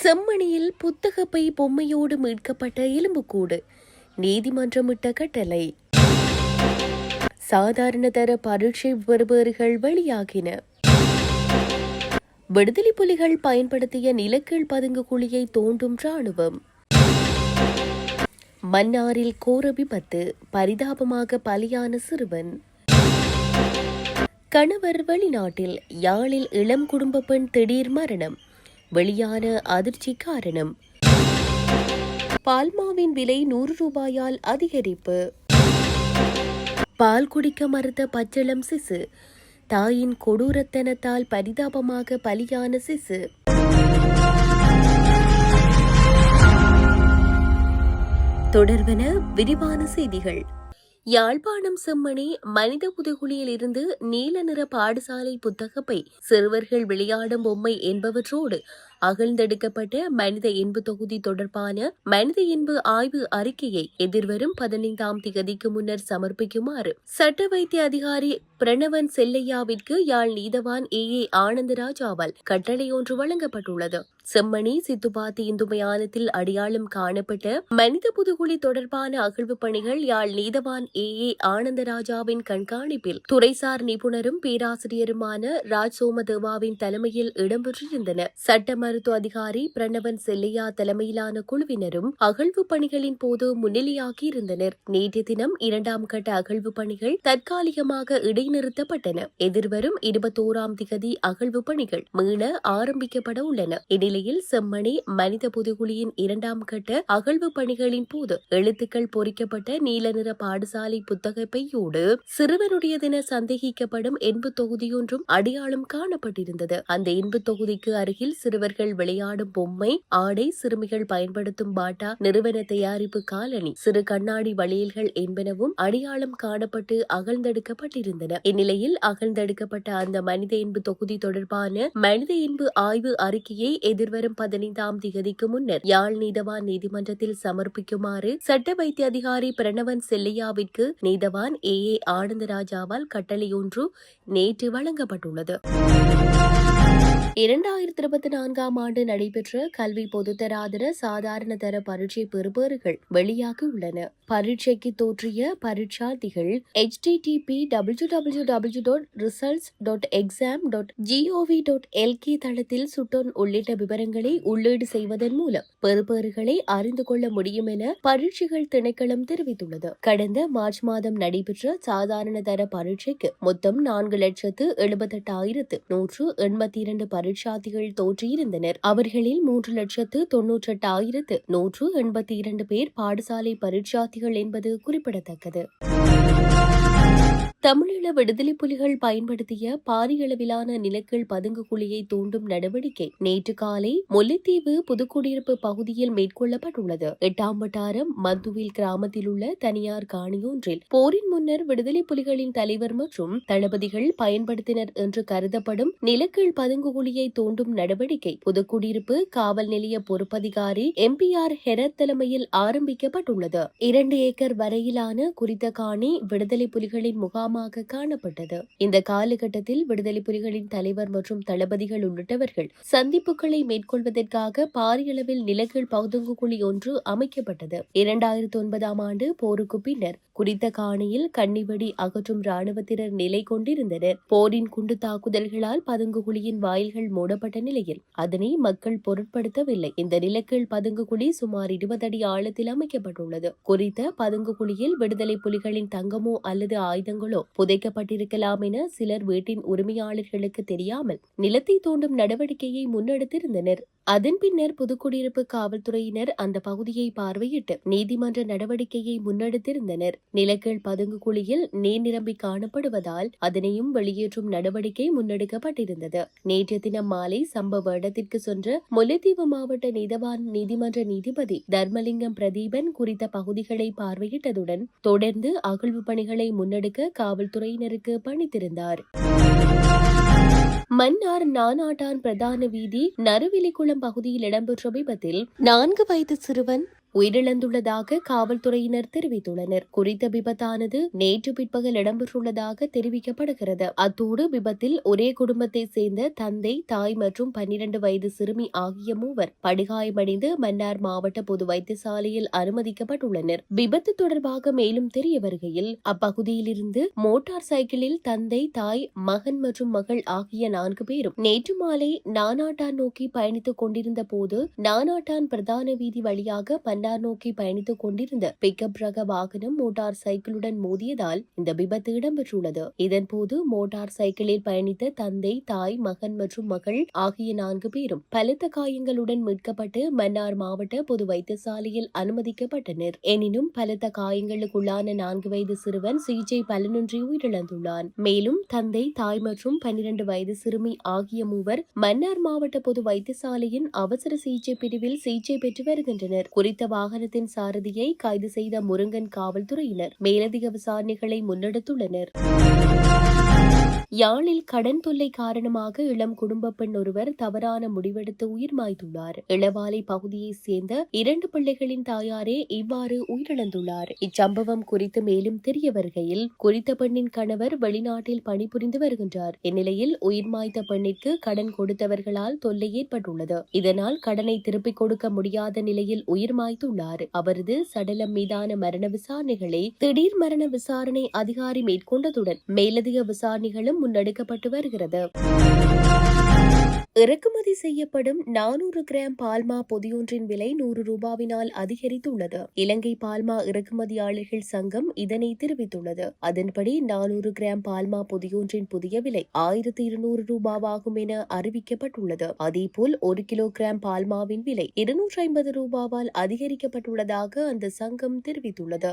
செம்மணியில் புத்தகப்பை பொம்மையோடு மீட்கப்பட்ட எலும்புக்கூடு. நீதிமன்றமிட்ட கட்டளை. சாதாரண தர பரீட்சை பெறுபேறுகள் வெளியாகின. விடுதலை புலிகள் பயன்படுத்திய நிலக்கீழ் பதுங்கு குழியை தோண்டும் ராணுவம் மன்னாரில் கோர விபத்து பரிதாபமாக பலியான சிறுவன். கணவர் வெளிநாட்டில் யாழில் இளம் குடும்ப பெண் திடீர் மரணம். வெளியான அதிர்ச்சி காரணம். பால்மாவின் விலை நூறு ரூபாயால் அதிகரிப்பு. பால் குடிக்க மறுத்த பச்சளம் சிசு. தாயின் கொடூரத்தனத்தால் பரிதாபமாக பலியான சிசு. தொடர்வன விரிவான செய்திகள். யாழ்ப்பாணம் செம்மணி மனித புதுகுழியில் இருந்து நீல நிற பாடசாலை புத்தகப்பை சிறுவர்கள் விளையாடும் பொம்மை என்பவற்றோடு அகழ்ந்தெடுக்கப்பட்ட மனித இன்பு தொகுதி தொடர்பான மனித இன்பு ஆய்வு அறிக்கையை எதிர்வரும் பதினைந்தாம் திகதிக்கு முன்னர் சமர்ப்பிக்குமாறு சட்ட வைத்திய அதிகாரி பிரணவன் செல்லையாவிற்கு யாழ் நீதவான் ஏ ஏ ஆனந்தராஜாவால் கட்டளை ஒன்று வழங்கப்பட்டுள்ளது. செம்மணி சித்துபாத்தி இந்து மயானத்தில் அடையாளம் காணப்பட்ட மனித புதுகுழி தொடர்பான அகழ்வு பணிகள் யாழ் நீதவான் ஏ. ஏ. ஆனந்தராஜாவின் கண்காணிப்பில் துறைசார் நிபுணரும் பேராசிரியருமான ராஜ் சோமதேவாவின் தலைமையில் இடம்பெற்றிருந்தன. சட்ட மருத்துவ அதிகாரி பிரணவன் செல்லையா தலைமையிலான குழுவினரும் அகழ்வு பணிகளின் போது முன்னிலையாகியிருந்தனர். நேற்றைய தினம் இரண்டாம் கட்ட அகழ்வு பணிகள் தற்காலிகமாக இடைநிறுத்தப்பட்டன. எதிர்வரும் இருபத்தோராம் திகதி அகழ்வு பணிகள் மீள ஆரம்பிக்கப்பட உள்ளன. நிலையில் செம்மணி மனித புதுகுழியின் இரண்டாம் கட்ட அகழ்வு பணிகளின் போது எழுத்துக்கள் பொறிக்கப்பட்ட நீல நிற பாடசாலை புத்தகப்பையோடு சிறுவனுடையதென சந்தேகிக்கப்படும் என்பு தொகுதியொன்றும் அடையாளம் காணப்பட்டிருந்தது. அந்த என்பு தொகுதிக்கு அருகில் சிறுவர்கள் விளையாடும் பொம்மை ஆடை சிறுமிகள் பயன்படுத்தும் பாட்டா நிறுவன தயாரிப்பு காலனி சிறு கண்ணாடி வளையல்கள் என்பனவும் அடையாளம் காணப்பட்டு அகழ்ந்தெடுக்கப்பட்டிருந்தன. இந்நிலையில் அகழ்ந்தெடுக்கப்பட்ட அந்த மனித இன்பு தொகுதி தொடர்பான மனித இன்பு ஆய்வு அறிக்கையை எதிர் எதிர்வரும் பதினைந்தாம் திகதிக்கு முன்னர் யாழ் நீதவான் நீதிமன்றத்தில் சமர்ப்பிக்குமாறு சட்ட வைத்திய அதிகாரி பிரணவன் செல்லையாவிற்கு நீதவான் ஏ. ஏ. ஆனந்தராஜாவால் கட்டளையொன்று நேற்று வழங்கப்பட்டுள்ளது. இரண்டாயிரத்தி இருபத்தி நான்காம் ஆண்டு நடைபெற்ற கல்வி பொதுத்தராதர சாதாரண தர பரீட்சை பெறுபவர்கள் வெளியாகி உள்ளன. பரீட்சைக்கு தோற்றிய பரீட்சார்த்திகள் HTTP W W W dot results dot exam dot GOV dot LK தளத்தில் சுட்டோன் உள்ளிட்ட விவரங்களை உள்ளீடு செய்வதன் மூலம் பெறுபேறுகளை அறிந்து கொள்ள முடியும் என பரீட்சைகள் திணைக்களம் தெரிவித்துள்ளது. கடந்த மார்ச் மாதம் நடைபெற்ற சாதாரண தர பரீட்சைக்கு மொத்தம் நான்கு லட்சத்து எழுபத்தெட்டாயிரத்து நூற்று எண்பத்தி இரண்டு பரீட்சார்த்திகள் தோற்றியிருந்தனர். அவர்களில் மூன்று லட்சத்து தொன்னூற்றெட்டாயிரத்து நூற்று எண்பத்தி இரண்டு பேர் பாடசாலை பரீட்சார்த்திகள் என்பது குறிப்பிடத்தக்கது. தமிழீழ விடுதலை புலிகள் பயன்படுத்திய பாரியளவிலான நிலக்கீழ் பதுங்கு குழியை தூண்டும் நடவடிக்கை நேற்று காலை முல்லைத்தீவு புதுக்குடியிருப்பு பகுதியில் மேற்கொள்ளப்பட்டுள்ளது. எட்டாம் வட்டாரம் மத்துவில் கிராமத்தில் உள்ள தனியார் காணியொன்றில் போரின் முன்னர் விடுதலை புலிகளின் தலைவர் மற்றும் தளபதிகள் பயன்படுத்தினர் என்று கருதப்படும் நிலக்கீழ் பதுங்கு குழியை தூண்டும் நடவடிக்கை புதுக்குடியிருப்பு காவல் நிலைய பொறுப்பதிகாரி எம்பிஆர் ஹெரத் தலைமையில் ஆரம்பிக்கப்பட்டுள்ளது. இரண்டு ஏக்கர் வரையிலான குறித்த காணி விடுதலை புலிகளின் முகாமாக காணப்பட்டது. இந்த காலகட்டத்தில் விடுதலை புலிகளின் தலைவர் மற்றும் தளபதிகள் உள்ளிட்டவர்கள் சந்திப்புகளை மேற்கொள்வதற்காக பாரியளவில் நிலக்கீழ் பகுதங்கு குழி ஒன்று அமைக்கப்பட்டது. இரண்டாயிரத்தி ஒன்பதாம் ஆண்டு போருக்கு பின்னர் குறித்த காணியில் கன்னிவெடி அகற்றும் ராணுவத்தினர் நிலை கொண்டிருந்தனர். போரின் குண்டு தாக்குதல்களால் பதுங்கு குழியின் வாயில்கள் மூடப்பட்ட நிலையில் அதனை மக்கள் பொருட்படுத்தவில்லை. இந்த நிலக்கீழ் பதுங்கு குழி சுமார் இருபது அடி ஆழத்தில் அமைக்கப்பட்டுள்ளது. குறித்த பதுங்கு குழியில் விடுதலை புலிகளின் தங்கமோ அல்லது ஆயுதங்களோ புதைக்கப்பட்டிருக்கலாம் என சிலர் வீட்டின் உரிமையாளர்களுக்கு தெரியாமல் நிலத்தை தோண்டும் நடவடிக்கையை முன்னெடுத்திருந்தனர். அதன் பின்னர் புதுக்குடியிருப்பு காவல்துறையினர் அந்த பகுதியை பார்வையிட்டு நீதிமன்ற நடவடிக்கையை முன்னெடுத்திருந்தனர். நிலக்கீழ் பதுங்கு குழியில் நீர் நிரம்பி காணப்படுவதால் அதனையும் வெளியேற்றும் நடவடிக்கை முன்னெடுக்கப்பட்டிருந்தது. நேற்று தினம் மாலை சம்பவ இடத்திற்கு சென்ற முல்லைத்தீவு மாவட்ட நீதவான் நீதிமன்ற நீதிபதி தர்மலிங்கம் பிரதீபன் குறித்த பகுதிகளை பார்வையிட்டதுடன் தொடர்ந்து அகழ்வு பணிகளை முன்னெடுக்க காவல்துறையினருக்கு பணித்திருந்தார். மன்னார் நானாட்டான் பிரதான வீதி நறுவிலிக்குளம் பகுதியில் இடம்பெற்ற விபத்தில் நான்கு வயது சிறுவன் உயிரிழந்துள்ளதாக காவல்துறையினர் தெரிவித்துள்ளனர். குறித்த விபத்தானது நேற்று பிற்பகல் இடம்பெற்றுள்ளதாக தெரிவிக்கப்படுகிறது. அத்தோடு விபத்தில் ஒரே குடும்பத்தை சேர்ந்த தந்தை தாய் மற்றும் பன்னிரண்டு வயது சிறுமி ஆகிய மூவர் படுகாயமடைந்து மன்னார் மாவட்ட பொது வைத்தியசாலையில் அனுமதிக்கப்பட்டுள்ளனர். விபத்து தொடர்பாக மேலும் தெரிய வருகையில் அப்பகுதியிலிருந்து மோட்டார் சைக்கிளில் தந்தை தாய் மகன் மற்றும் மகள் ஆகிய நான்கு பேரும் நேற்று மாலை நானாட்டான் நோக்கி பயணித்துக் கொண்டிருந்த போது நானாட்டான் பிரதான வீதி வழியாக பண்டார் நோக்கி பயணித்துக் கொண்டிருந்த பிக்கப் ரக வாகனம் மோட்டார் சைக்கிளுடன் மோதியதால் இந்த விபத்து இடம்பெற்றுள்ளது. இதன்போது மோட்டார் சைக்கிளில் பயணித்த தந்தை தாய் மகன் மற்றும் மகள் ஆகிய நான்கு பேரும் பலத்த காயங்களுடன் மீட்கப்பட்டு மன்னார் மாவட்ட பொது வைத்தியசாலையில் அனுமதிக்கப்பட்டனர். எனினும் பலத்த காயங்களுக்குள்ளான நான்கு வயது சிறுவன் சிகிச்சை பலனின்றி உயிரிழந்துள்ளான். மேலும் தந்தை தாய் மற்றும் பன்னிரண்டு வயது சிறுமி ஆகிய மூவர் மன்னார் மாவட்ட பொது வைத்தியசாலையின் அவசர சிகிச்சை பிரிவில் சிகிச்சை பெற்று வருகின்றனர். குறித்த வாகனத்தின் சாரதியை கைது செய்த முருங்கன் காவல்துறையினர் மேலதிக விசாரணைகளை முன்னெடுத்துள்ளனர். யாழில் கடன் தொல்லை காரணமாக இளம் குடும்ப பெண் ஒருவர் தவறான முடிவெடுத்து உயிர் மாய்த்துள்ளார். இளவாலை பகுதியைச் சேர்ந்த இரண்டு பிள்ளைகளின் தாயாரே இவ்வாறு உயிரிழந்துள்ளார். இச்சம்பவம் குறித்து மேலும் தெரிய வருகையில் குறித்த பெண்ணின் கணவர் வெளிநாட்டில் பணிபுரிந்து வருகின்றார். இந்நிலையில் உயிர் மாய்த்த பெண்ணிற்கு கடன் கொடுத்தவர்களால் தொல்லை ஏற்பட்டுள்ளது. இதனால் கடனை திருப்பிக் கொடுக்க முடியாத நிலையில் உயிர் மாய்த்துள்ளார். அவரது சடலம் மீதான மரண விசாரணைகளை திடீர் மரண விசாரணை அதிகாரி மேற்கொண்டதுடன் மேலதிக விசாரணைகளும் முன்னெடுக்கப்பட்டு வருகிறது. இறக்குமதி செய்யப்படும் நானூறு கிராம் பால்மா பொதியொன்றின் விலை நூறு ரூபாவினால் அதிகரித்துள்ளது. இலங்கை பால்மா இறக்குமதியாளர்கள் சங்கம் இதனை தெரிவித்துள்ளது. அதன்படி நானூறு கிராம் பால்மா பொதியொன்றின் புதிய விலை ஆயிரத்தி இருநூறு ரூபாவாகும் என அறிவிக்கப்பட்டுள்ளது. அதேபோல் ஒரு கிலோ கிராம் பால்மாவின் விலை இருநூற்றி ஐம்பது ரூபாவால் அதிகரிக்கப்பட்டுள்ளதாக அந்த சங்கம் தெரிவித்துள்ளது.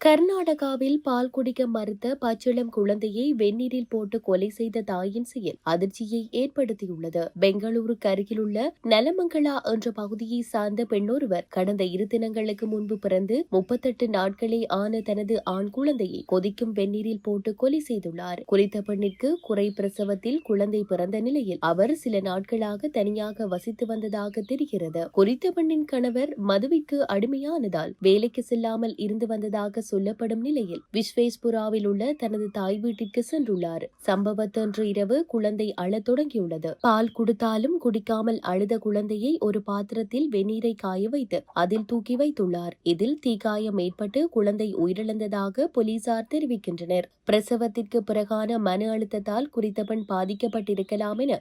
கர்நாடகாவில் பால் குடிக்க மறுத்த பச்சிளம் குழந்தையை வெந்நீரில் போட்டு கொலை செய்த தாயின் செயல் அதிர்ச்சியை ஏற்படுத்தியுள்ளது. பெங்களூருக்கு அருகிலுள்ள நலமங்களா என்ற பகுதியை சார்ந்த பெண்ணொருவர் கடந்த இரு தினங்களுக்கு முன்பு பிறந்து முப்பத்தெட்டு நாட்களே ஆன தனது ஆண் குழந்தையை கொதிக்கும் வெந்நீரில் போட்டு கொலை செய்துள்ளார். குறித்த பெண்ணிற்கு குறை பிரசவத்தில் குழந்தை பிறந்த நிலையில் அவர் சில நாட்களாக தனியாக வசித்து வந்ததாக தெரிகிறது. குறித்த பெண்ணின் கணவர் மதுவிற்கு அடிமையானதால் வேலைக்கு செல்லாமல் இருந்து வந்ததாக சொல்லப்படும் நிலையில் விஸ்வேஸ்புராவில் உள்ள தனது தாய் வீட்டிற்கு சென்றுள்ளார். சம்பவத்தன்று இரவு குழந்தை அழத் தொடங்கியுள்ளது. பால் கொடுத்தாலும் குடிக்காமல் அழுத குழந்தையை ஒரு பாத்திரத்தில் வெந்நீரை காய வைத்து அதில் தூக்கி வைத்துள்ளார். இதில் தீக்காயம் ஏற்பட்டு குழந்தை உயிரிழந்ததாக போலீசார் தெரிவிக்கின்றனர். பிரசவத்திற்கு பிறகான மன அழுத்தத்தால் குறித்த பெண் பாதிக்கப்பட்டிருக்கலாம் என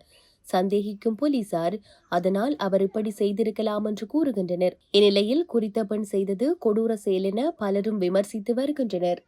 சந்தேகிக்கும் போலீசார் அதனால் அவர் இப்படி செய்திருக்கலாம் என்று கூறுகின்றனர். இந்நிலையில் குறித்த பெண் செய்தது கொடூர செயல் என பலரும் விமர்சித்து வருகின்றனர்.